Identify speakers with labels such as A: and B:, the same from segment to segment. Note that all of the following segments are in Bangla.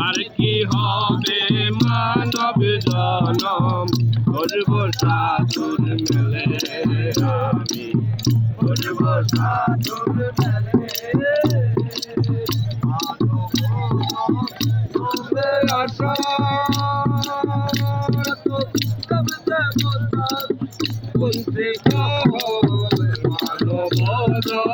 A: আর কি হবে মানব জনম? করব সাধুর মেলে আমি। করব সাধুর মেলে বলতে মানব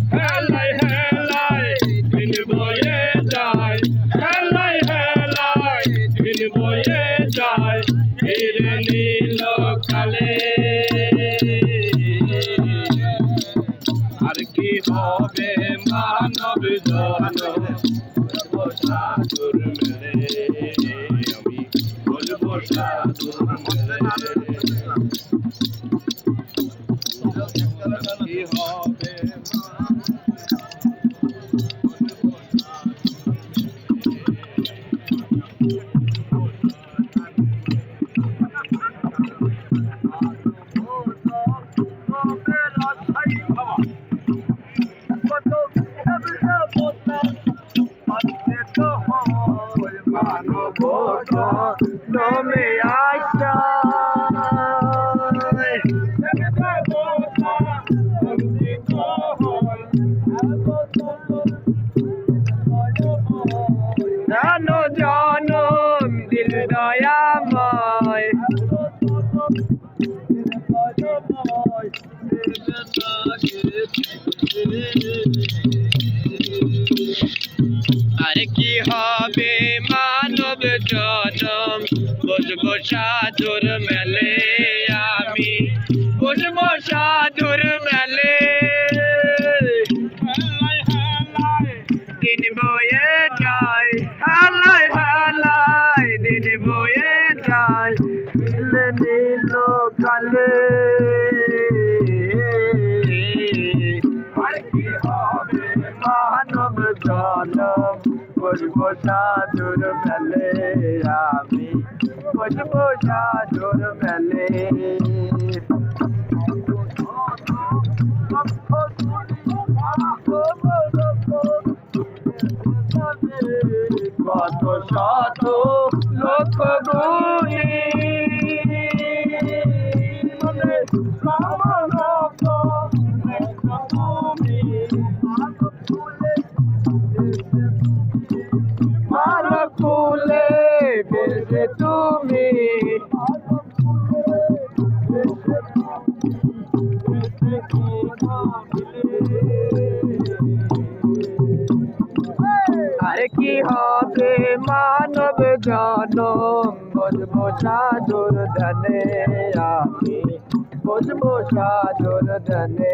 A: হবে মানব জনম। সাধুর মেলে আমি করব সাধুর মেলে। কি হবে তুমি আশা জানো জনম দিল দয়াময় আর সাধুর মেলে আমি। বসবো সাধুর মেলে। দিন বয়ে যায়। হালাই হালাই দিন বয়ে যায়। নীল কালে। মানব জনম? বসবো সাধুর মেলে। বসবো সাধুর মেলে কত শত লোক গুণী মালকুলে বেজে তুমি আরে কি হবে মানব জনম বসবো সাধুর ধনে আমি সাধুর ধনে।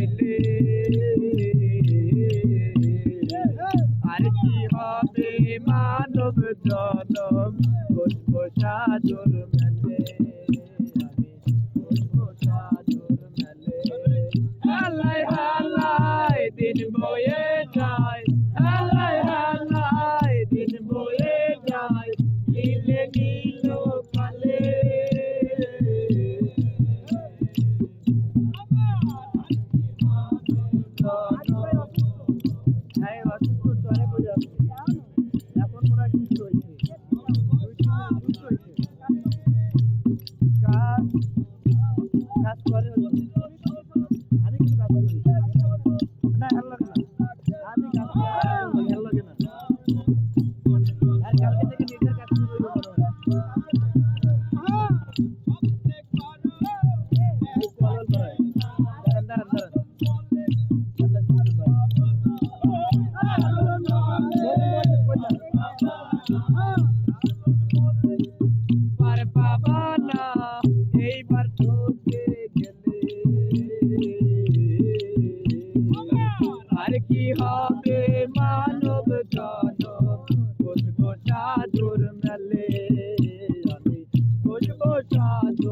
A: মানব জনম বসবো সাধুর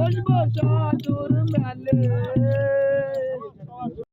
A: বুঝব সাধুর মেলে